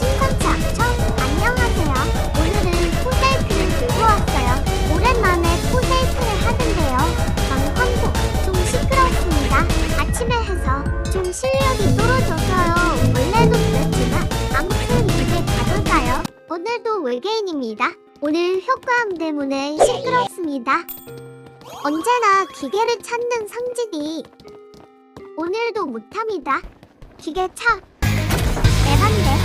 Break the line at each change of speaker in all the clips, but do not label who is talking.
않죠? 안녕하세요. 오늘은 포셀프를 들고 왔어요. 오랜만에 포셀프를 하는데요. 전 황복, 좀 시끄럽습니다. 아침에 해서 좀 실력이 떨어져서요. 원래도 그랬지만 아무튼 이제 가볼까요? 오늘도 외계인입니다. 오늘 효과음 때문에 시끄럽습니다. 언제나 기계를 찾는 상진이 오늘도 못합니다. 기계 차 에반데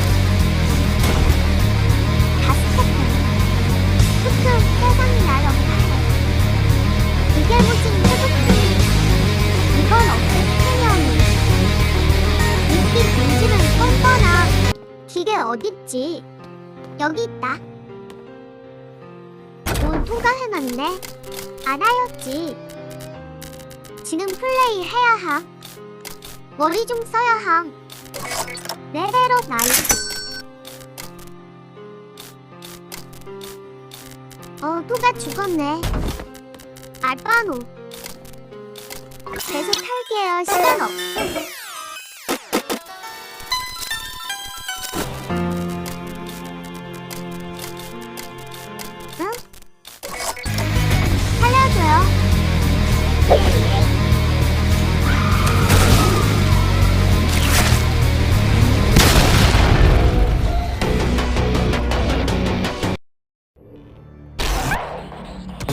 기계 어딨지? 여기 있다. 오 누가 해놨네. 알아였지. 지금 플레이 해야 함. 머리 좀 써야 함. 레벨업 나이스 어 누가 죽었네. 알바노. 계속 탈게요. 시간 없어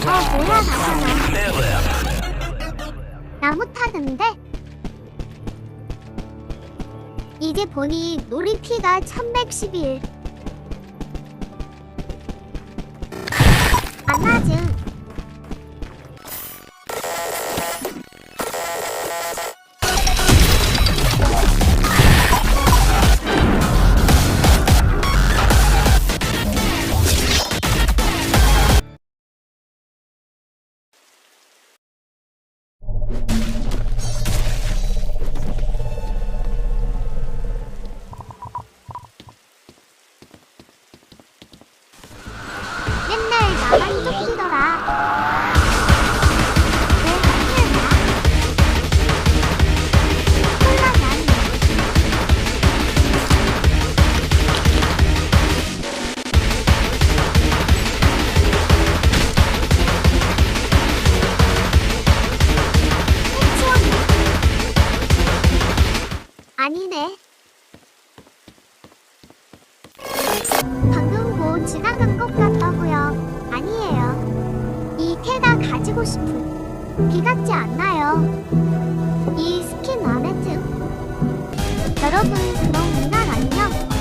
어 뭐야 나잖아 나무 타는데? 이제 보니 놀이피가 1111 안하증 해치웠네 아니네 방금 곧 지나간 것 같다고요. 싶은 비 같지 않나요? 이